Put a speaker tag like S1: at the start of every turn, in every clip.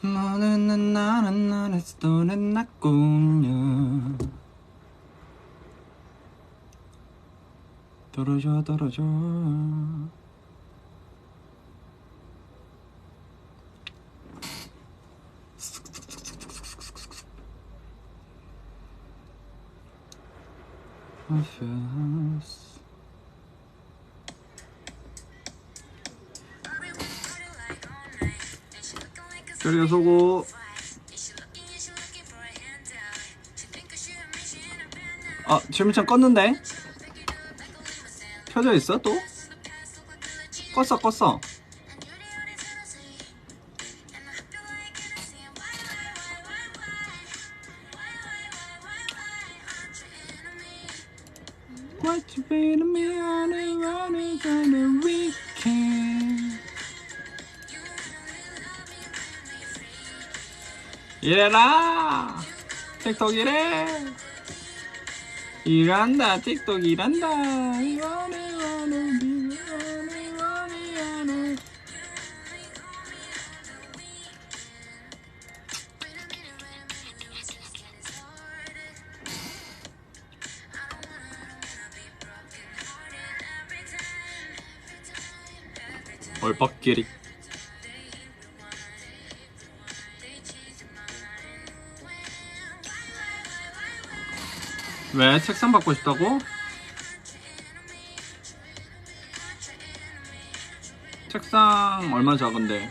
S1: 너는 나는 나는 너는 나군요 떨어져 떨어져 Confess. 그래 소고. 아 질문창 껐는데? 켜져 있어 또? 껐어 껐어 이래라. 틱톡 이래 일한다 틱톡 일한다. 얼빡끼리 왜 책상 받고 싶다고? 책상 얼마 작은데?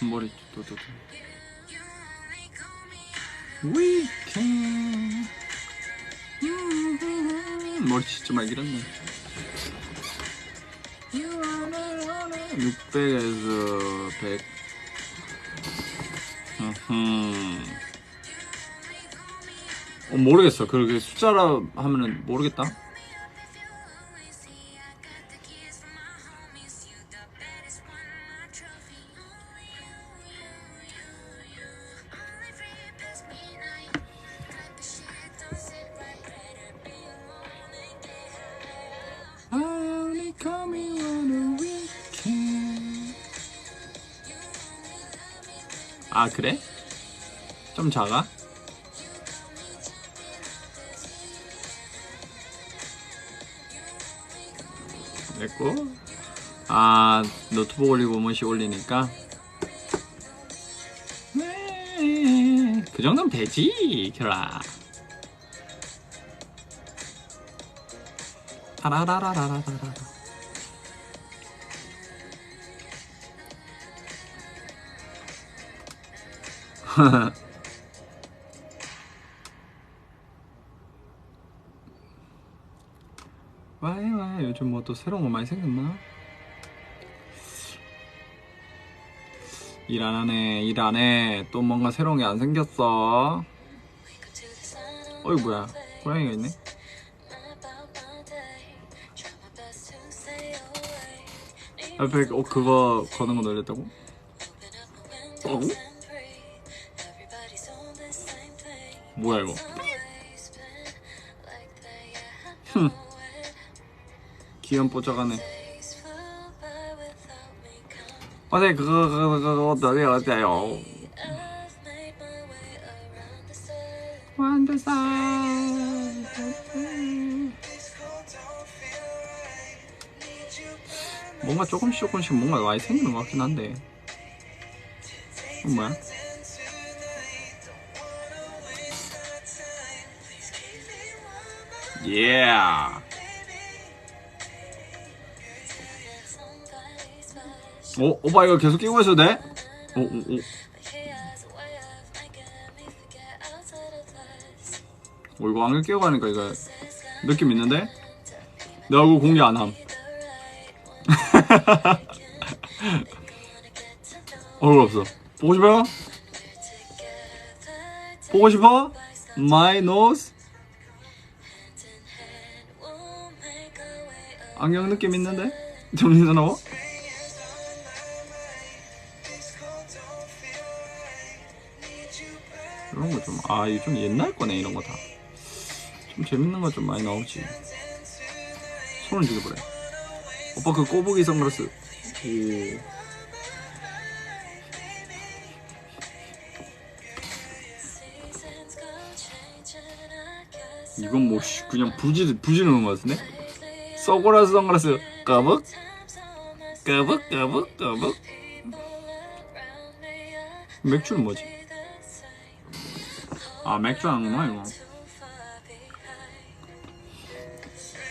S1: 머리 또또또 위켄 머리 진짜 많이 길었네 600에서 100 음. 어, 모르겠어. 그렇게 숫자라 하면은 모르겠다. 그래? 좀 작아? 됐고 아 노트북 올리고 문시 올리니까 네, 그 정도면 되지 결아 타라라라라라라 와이 와이 요즘 뭐 또 새로운 거 많이 생겼나? 일 안 하네 일 안 해 또 뭔가 새로운 게 안 생겼어 어이 뭐야 고양이가 있네 앞에 어 그거 거는 거 놀렸다고? 어? 뭐야 이거? 흠. 귀염 뽀짝하네. 어제 그거 그거 그거 어디 어디요 완두산 뭔가 조금씩 조금씩 뭔가 많이 생기는 것 같긴 한데. 뭐야? 예. 오, 오빠 이거 계속 끼고 있어도 돼? 오, 오, 오. 오, 이거 안경 끼고 가니까 이거 느낌 있는데? 내 얼굴 공개 안 함. 얼굴 없어. 보고 싶어요? 보고 싶어? My nose? 안경 느낌 있는데? 좀 이상하고? 이런 거 좀, 아, 이거 좀 옛날 거네, 이런 거 다. 좀 재밌는 거 좀 많이 나오지. 손을 보래. 오빠 그 꼬부기 선글라스. 오. 이건 뭐 씨, 그냥 부지 부지는 것 같은데? 서고라스 선글라스. 까북. 까북 까북 까북. 맥주는 뭐지? 아 맥주 하는구나 이거.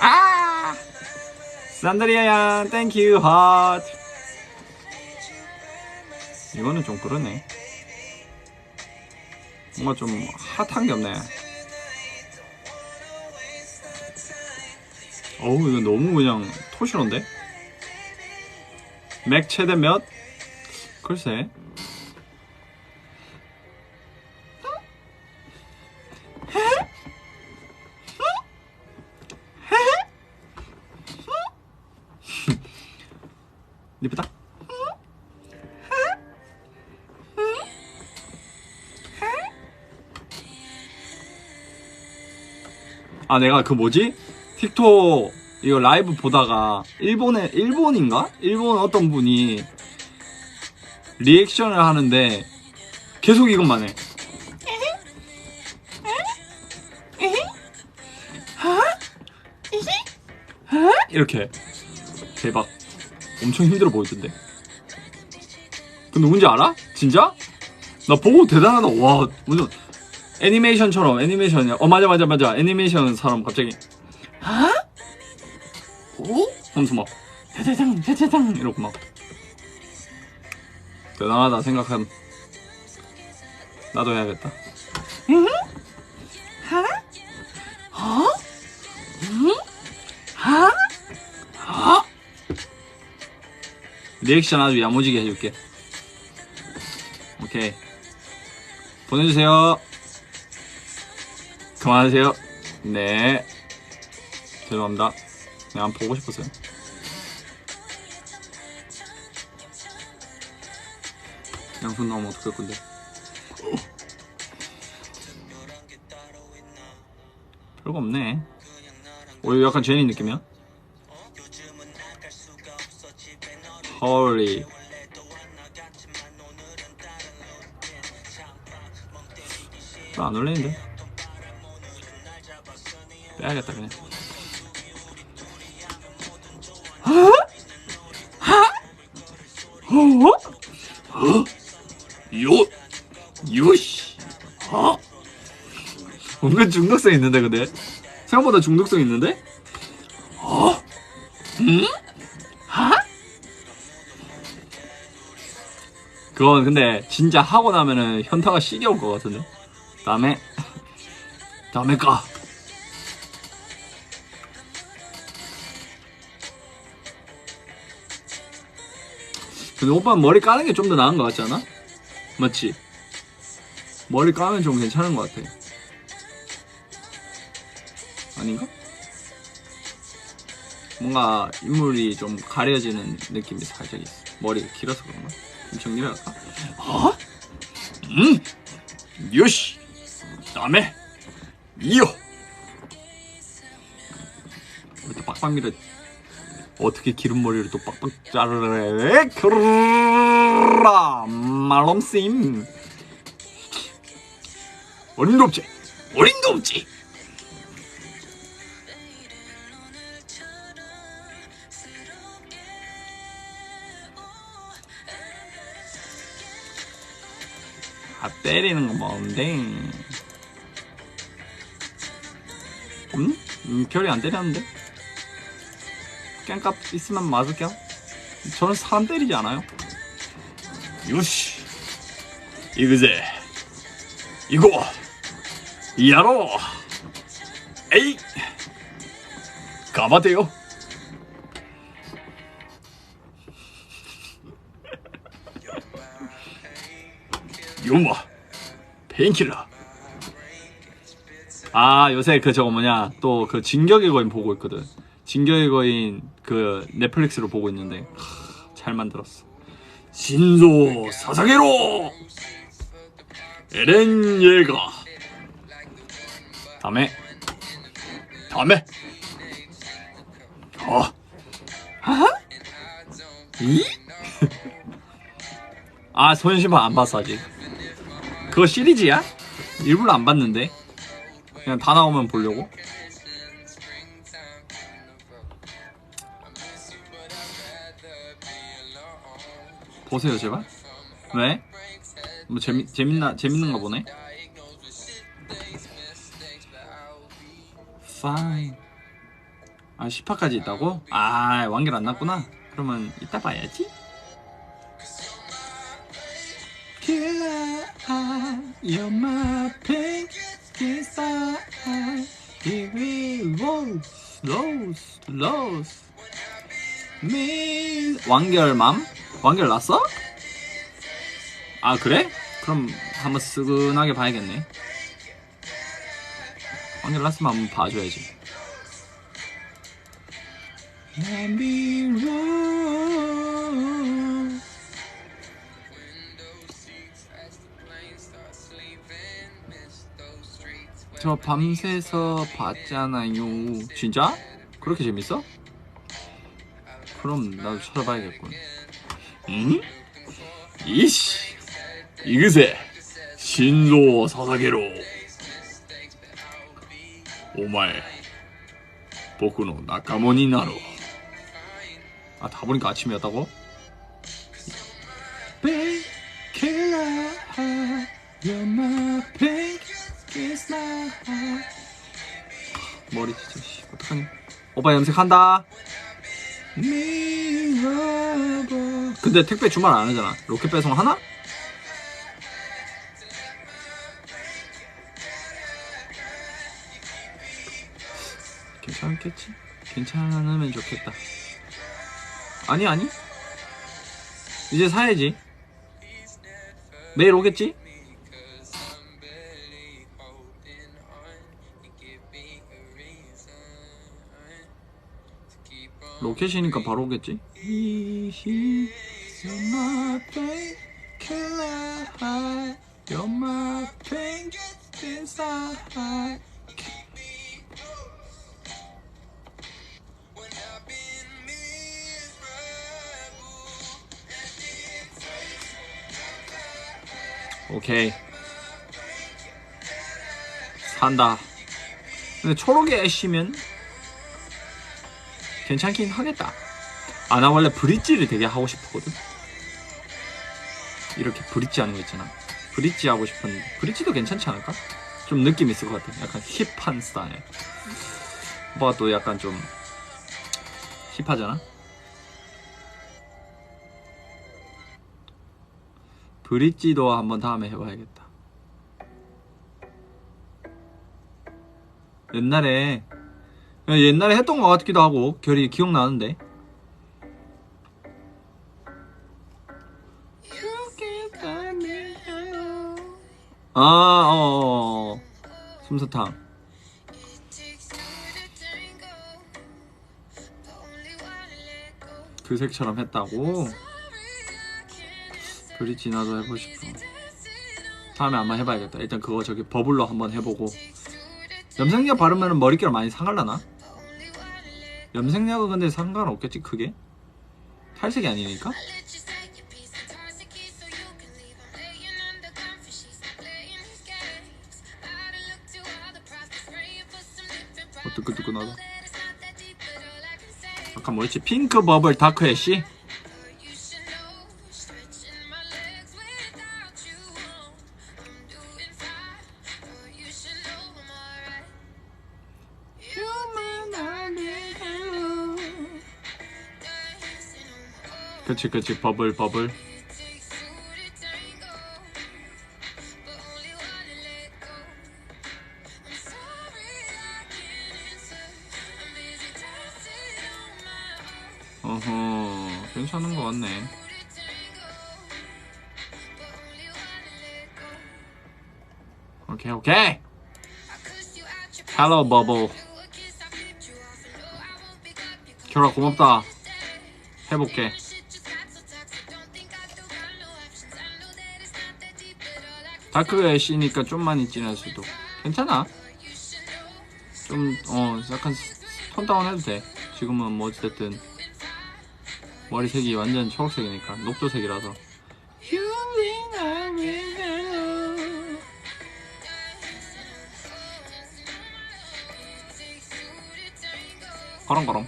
S1: 아! 산드리아야 땡큐 핫 이거는 좀 그러네. 뭔가 좀 핫한 게 없네 어우 이거 너무 그냥 토시로인데? 맥 최대 몇? 글쎄 이쁘다 아 내가 그 뭐지? 틱톡 이거 라이브 보다가 일본에 일본인가? 일본 어떤 분이 리액션을 하는데 계속 이것만 해. 이렇게 대박 엄청 힘들어 보이던데 그 누군지 알아? 진짜? 나 보고 대단하다 와 무슨 애니메이션처럼 애니메이션이야 어 맞아 맞아 맞아 애니메이션 사람 갑자기 아? 오? 하면서 막 대대장 대대장 이러고 막 대단하다 생각한 나도 해야겠다 응? 하? 어? 응? 하? 하? 리액션 아주 야무지게 해줄게 오케이 보내주세요 그만하세요 네 죄송합니다. 그냥 보고 싶었어요. 양손 나오면 어떡할 건데. 별거 없네. 오 이거 약간 제니 느낌이야? 헐리 안 올리는데? 빼야겠다 그냥 은근 중독성 있는데 근데 생각보다 중독성 있는데 어? 음? 하? 그건 근데 진짜 하고 나면은 현타가 시려울 것 같은데 다음에 다음에 까 근데 오빠는 머리 까는 게 좀 더 나은 것 같지 않아? 맞지? 머리 까면 좀 괜찮은 것 같아. 아닌가? 뭔가 인물이 좀 가려지는 느낌이 살짝 있어. 머리가 길어서 그런가? 좀 정리를 할까? 어? 음! 요시! 다음에! 이어! 이렇게 빡빡 밀어. 어떻게 기름 머리를 또 빡빡 자르래? 그라 말롬심 어림도 없지 어림도 없지 아 때리는 거 뭔데 음? 음 별이 안 때렸는데 깽값 있으면 맞을게요. 저는 사람 때리지 않아요. 요시, 이그제, 이거, 야로, 에이, 가봐대요. 요마, 페인킬러. 아 요새 그 저거 뭐냐. 또 그 진격의 거인 보고 있거든. 진격의 거인 그 넷플릭스로 보고 있는데. 하, 잘 만들었어. 신소 사사게로! 에렌 예가 다음에. 다음에. 어. 하하 이? 아 소년심판 안 봤어 아직 그거 시리즈야? 일부러 안 봤는데. 그냥 다 나오면 보려고? 보세요 제발. 왜? 뭐 재미 재밌나 재밌는가 보네. Fine. 아 10화까지 있다고? 아 완결 안 났구나. 그러면 이따 봐야지 you're my pinky star. Give me rose, rose, rose. Me 완결맘? 완결 났어? 아 그래? 그럼 한번 쓰근하게 봐야겠네. 완결 났으면 한번 봐줘야지. Let me roll. 저 밤새서 봤잖아요. 진짜? 그렇게 재밌어? 그럼 나도 찾아봐야겠군. 응? 이씨, 이그세 신조 사사게로 오마에 나로. 아, 다 보니까 아침이었다고? 머리 진짜 씨 어떡하니? 오빠 염색한다. 근데 택배 주말 안 하잖아. 로켓 배송 하나? 괜찮겠지? 괜찮으면 좋겠다. 아니 아니. 이제 사야지. 내일 오겠지? 로켓이니까 바로 오겠지? 오케이 산다 근데 초록이 애쉬면 괜찮긴 하겠다. 아 나 원래 브릿지를 되게 하고 싶었거든. 이렇게 브릿지 하는 거 있잖아. 브릿지 하고 싶었는데 브릿지도 괜찮지 않을까? 좀 느낌 있을 것 같아. 약간 힙한 스타일. 오빠가 또 약간 좀 힙하잖아? 브릿지도 한번 다음에 해봐야겠다. 옛날에 옛날에 했던 것 같기도 하고 결이 기억나는데. 아, 어, 어, 어. 솜사탕. 그 색처럼 했다고? 브릿지 나도 해보고 싶어. 다음에 한번 해봐야겠다. 일단 그거 저기 버블로 한번 해보고. 염색약 바르면 머릿결 많이 상할라나? 염색약은 근데 상관없겠지 크게? 탈색이 아니니까? 어, 뜨끈뜨끈하다. 아까 뭐였지? 핑크 버블 다크 애쉬? 그치 그치. 버블 버블. 어허 괜찮은 거 같네. 오케이 오케이. 헬로 버블 결아 고맙다. 해볼게 다크 애쉬니까 좀만 있진 할 수도. 괜찮아. 좀어 약간 톤 다운 해도 돼. 지금은 뭐 어쨌든 머리색이 완전 초록색이니까. 녹조색이라서. 거렁거렁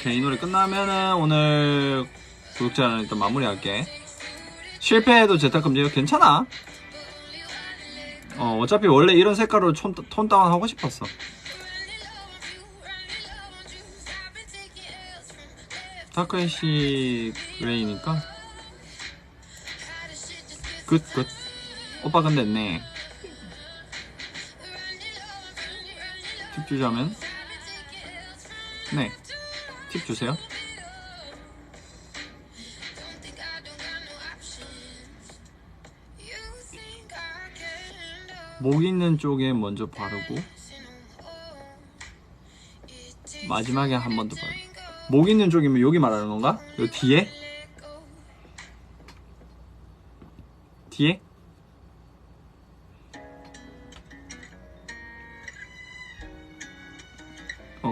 S1: 오케이 이 노래 끝나면은 오늘 구독자는 일단 마무리할게. 실패해도 재탁 금지가 괜찮아. 어 어차피 원래 이런 색깔로 톤, 톤 다운 하고 싶었어. 다크애쉬 그레이니까. 굿굿. 오빠 근데 네. 팁 주자면? 네. 팁 주세요. 목 있는 쪽에 먼저 바르고 마지막에 한 번 더 바르고 목 있는 쪽이면 여기 말하는 건가? 요 뒤에? 뒤에?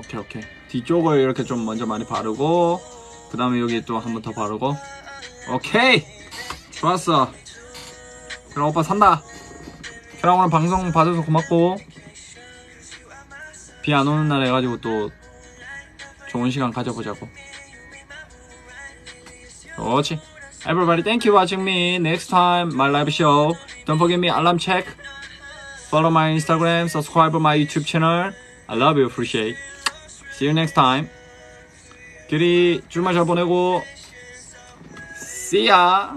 S1: 오케이 오케이 뒤쪽을 이렇게 좀 먼저 많이 바르고 그 다음에 여기 또 한 번 더 바르고 오케이 좋았어 그럼 오빠 산다 그럼 오늘 방송 봐줘서 고맙고 비 안 오는 날 해가지고 또 좋은 시간 가져보자고 그렇지 Everybody thank you watching me next time my live show don't forget me alarm check follow my Instagram subscribe my YouTube channel I love you appreciate See you next time. 규리 주말 잘 보내고 See ya.